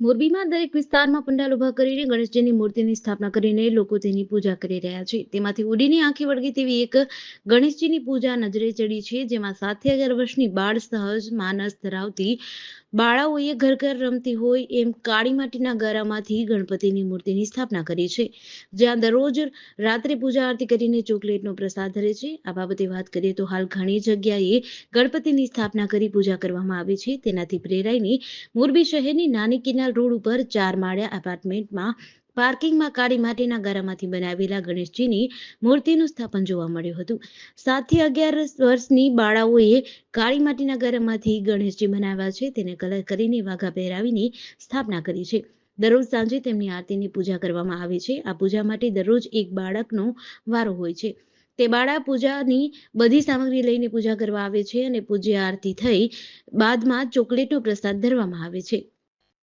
મોરબીમાં દરેક વિસ્તારમાં પંડાલ ઊભા કરીને ગણેશજીની મૂર્તિની સ્થાપના કરીને લોકો તેની પૂજા કરી રહ્યા છે. તેમાંથી ઉડીની આંખે વળગી તેવી એક ગણેશજીની પૂજા નજરે ચડી છે, જેમાં સાતથી અગિયાર વર્ષની બાળ સહજ માનસ ધરાવતી બાળાઓએ ઘર ઘર રમતી હોય એમ કાળી માટીના ગારામાંથી ગણપતિની મૂર્તિની સ્થાપના કરી છે. જ્યાં દરરોજ રાત્રે પૂજા આરતી કરીને ચોકલેટનો પ્રસાદ ધરે છે. આ બાબતે વાત કરીએ તો હાલ ઘણી જગ્યાએ ગણપતિની સ્થાપના કરી પૂજા કરવામાં આવે છે. તેનાથી પ્રેરાઈને મોરબી શહેરની નાની કેનાલ રોડ ઉપર ચાર માળિયા એપાર્ટમેન્ટમાં પાર્કિંગમાં કાળી માટીના ગારામાંથી બનાવેલા ગણેશજીની મૂર્તિનું સ્થાપન જોવા મળ્યું હતું. સાતથી અગિયાર વર્ષની બાળાઓએ કાળી માટીના ગારામાંથી ગણેશજી બનાવ્યા છે. તેને કલર કરીને વાઘા પહેરાવીને સ્થાપના કરી છે. દરરોજ સાંજે તેમની આરતીની પૂજા કરવામાં આવે છે. આ પૂજા માટે દરરોજ એક બાળકનો વારો હોય છે. તે બાળા પૂજાની બધી સામગ્રી લઈને પૂજા કરવા આવે છે અને પૂજ્ય આરતી થઈ બાદમાં ચોકલેટનો પ્રસાદ ધરવામાં આવે છે.